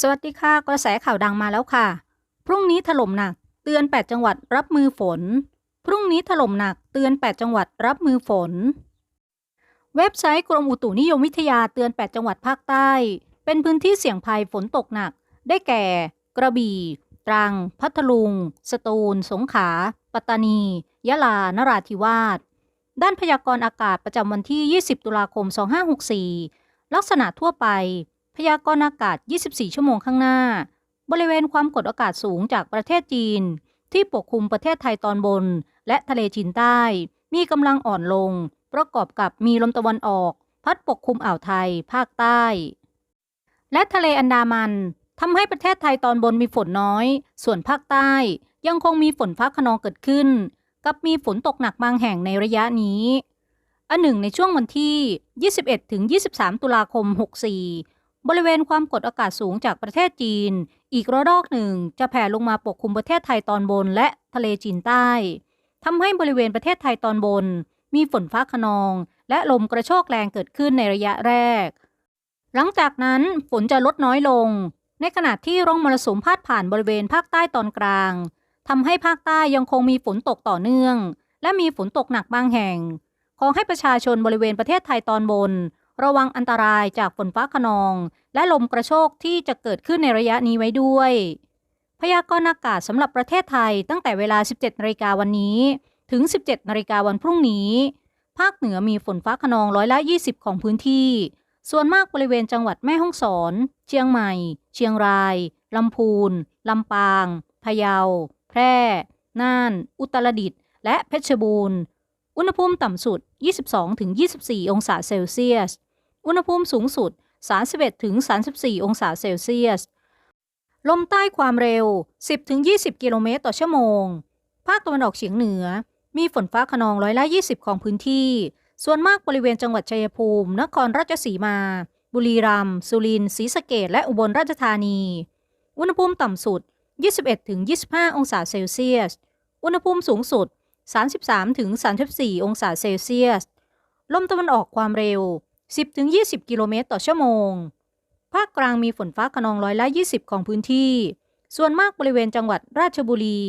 สวัสดีค่ะ กระแสข่าวดังมาแล้วค่ะ พรุ่งนี้ถล่มหนัก เตือน 8 จังหวัดรับมือฝน พรุ่งนี้ถล่มหนักเตือน 8 จังหวัดรับมือฝน เว็บไซต์กรมอุตุนิยมวิทยาเตือน 8 จังหวัดภาคใต้ เป็นพื้นที่เสี่ยงภัยฝนตกหนัก ได้แก่ กระบี่ ตรัง พัทลุง สตูล สงขลา ปัตตานี ยะลา นราธิวาส ด้านพยากรณ์อากาศประจำวันที่ 20 ตุลาคม 2564 ลักษณะทั่วไป พยากรณ์อากาศ 24 ชั่วโมงข้างหน้า บริเวณความกดอากาศสูงจากประเทศจีน ที่ปกคลุมประเทศไทยตอนบน และทะเลจีนใต้ มีกำลังอ่อนลง ประกอบกับมีลมตะวันออก พัดปกคลุมอ่าวไทย ภาคใต้ และทะเลอันดามันทำให้ประเทศไทยตอนบนมีฝนน้อย ส่วนภาคใต้ยังคงมีฝนฟ้าขนองเกิดขึ้น กับมีฝนตกหนักบางแห่งในระยะนี้ อันหนึ่งในช่วงวันที่ 21ถึง23 ตุลาคม 64 บริเวณความกดอากาศสูงจากประเทศจีน อีกระลอกหนึ่งจะแผ่ลงมาปกคลุมประเทศไทยตอนบนและทะเลจีนใต้ทำให้บริเวณประเทศไทยตอนบน มีฝนฟ้าขนอง และลมกระโชกแรงเกิดขึ้นในระยะแรก หลังจากนั้นฝนจะลดน้อยลง ในขณะที่ร่องมรสุมพาดผ่านบริเวณภาคใต้ตอนกลางทำให้ภาคใต้ยังคงมีฝนตกต่อเนื่อง และมีฝนตกหนักบางแห่ง ขอให้ประชาชนบริเวณประเทศไทยตอนบน ระวังอันตรายจากฝนฟ้าขนอง และลมกระโชกที่จะเกิดขึ้นในระยะนี้ไว้ด้วย พยากรณ์อากาศสำหรับประเทศไทยตั้งแต่เวลา 17นาฬิกาวันนี้ ถึง 17นาฬิกาวันพรุ่งนี้ ภาคเหนือมีฝนฟ้าขนองร้อยละ 20 ของพื้นที่ ส่วนมากบริเวณจังหวัดแม่ฮ่องสอน เชียงใหม่ เชียงรายลำพูนลำปาง พะเยา แพร่ น่าน อุตรดิตถ์ และเพชรบูรณ์ อุณหภูมิต่ำสุด 22-24 องศาเซลเซียส อุณหภูมิสูงสุด 31-34 องศาเซลเซียส ลมใต้ความเร็ว 10-20 กิโลเมตรต่อชั่วโมง ภาคตะวันออกเฉียงเหนือ มีฝนฟ้าขนองร้อยละ 20 ของพื้นที่ ส่วนมากบริเวณจังหวัดชัยภูมิ นครราชสีมา บุรีรัมย์ สุรินทร์ ศรีสะเกษและอุบลราชธานี อุณหภูมิต่ำสุด 21-25 องศาเซลเซียส อุณหภูมิสูงสุด 33-34 องศาเซลเซียส ลมตะวันออกความเร็ว 10-20 กิโลเมตรต่อชั่วโมง ภาคกลางมีฝนฟ้าขนองร้อยละ 20 ของพื้นที่ ส่วนมากบริเวณจังหวัดราชบุรี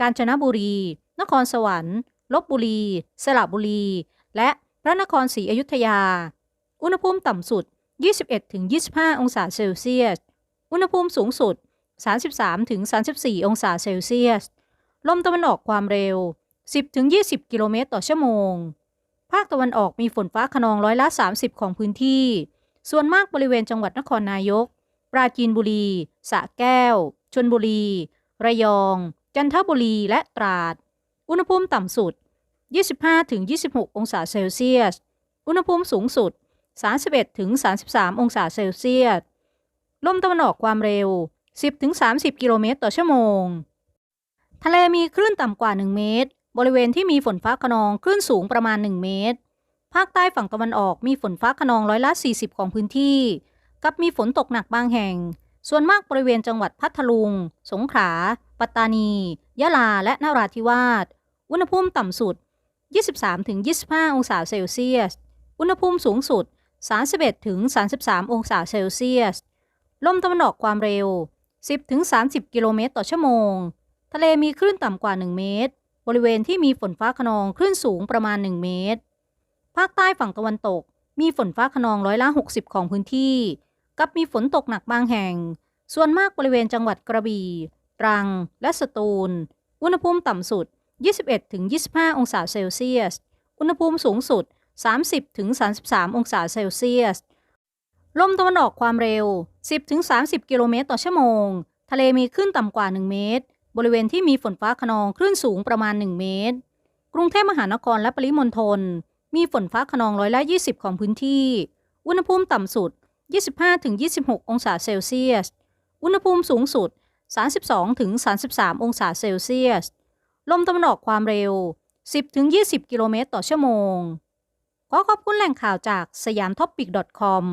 กาญจนบุรี นครสวรรค์ ลบบุรี สระบุรี และพระนครศรีอยุธยา อุณหภูมิต่ำสุด 21-25 องศาเซลเซียส อุณหภูมิสูงสุด 33-34 องศาเซลเซียส ลมตะวันออกความเร็ว 10-20 กิโลเมตรต่อชั่วโมง ภาคตะวันออกมีฝนฟ้าขนองร้อยละ 30 ของพื้นที่ ส่วนมากบริเวณจังหวัดนครนายก ปราจีนบุรี สระแก้ว ชนบุรี ระยอง จันทบุรีและตราด อุณหภูมิต่ำสุด 25-26 องศาเซลเซียส อุณหภูมิสูงสุด 31-33 องศาเซลเซียส ลมตะวันออกความเร็ว 10-30 กิโลเมตรต่อชั่วโมง ทะเลมีคลื่นต่ำกว่า 1 เมตร บริเวณที่มีฝนฟ้าขนองคลื่นสูงประมาณ 1 เมตร ภาคใต้ฝั่งตะวันออกมีฝนฟ้าขนองร้อยละ 40 ของพื้นที่ กับมีฝนตกหนักบางแห่ง ส่วนมากบริเวณจังหวัดพัทลุง สงขลา ปัตตานี ยะลา และนราธิวาส อุณหภูมิต่ำสุด 23-25 องศาเซลเซียส อุณหภูมิสูงสุด 31-33 องศาเซลเซียส ลมตะวันออกความเร็ว 10-30 กิโลเมตรต่อชั่วโมง ทะเลมีคลื่นต่ำกว่า 1 เมตร บริเวณที่มีฝนฟ้าขนองคลื่นสูงประมาณ 1 เมตร ภาคใต้ฝั่งตะวันตก มีฝนฟ้าขนองร้อยละ 60 ของพื้นที่ กับมีฝนตกหนักบางแห่ง ส่วนมากบริเวณจังหวัดกระบี่ ตรัง และสตูล อุณหภูมิต่ำสุด 21-25 องศาเซลเซียส อุณหภูมิสูงสุด 30-33 องศาเซลเซียส ลมตะวันออกความเร็ว 10-30 กิโลเมตรต่อชั่วโมง ทะเลมีคลื่นต่ำกว่า 1 เมตร บริเวณที่มีฝนฟ้าขนองคลื่นสูงประมาณ 1 เมตร กรุงเทพมหานครและปริมณฑลมีฝนฟ้าขนองร้อยละ 20 ของพื้นที่ อุณหภูมิต่ำสุด 25-26 องศาเซลเซียส อุณหภูมิสูงสุด 32-33 องศาเซลเซียส ลมตะวันออกความเร็ว 10-20 กิโลเมตรต่อชั่วโมง ขอขอบคุณแหล่งข่าวจากสยามท็อปปิก .com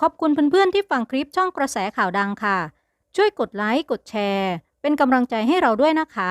ขอบคุณเพื่อนๆที่ฟังคลิปช่องกระแสข่าวดังค่ะ ช่วยกดไลค์ กดแชร์ เป็นกำลังใจให้เราด้วยนะคะ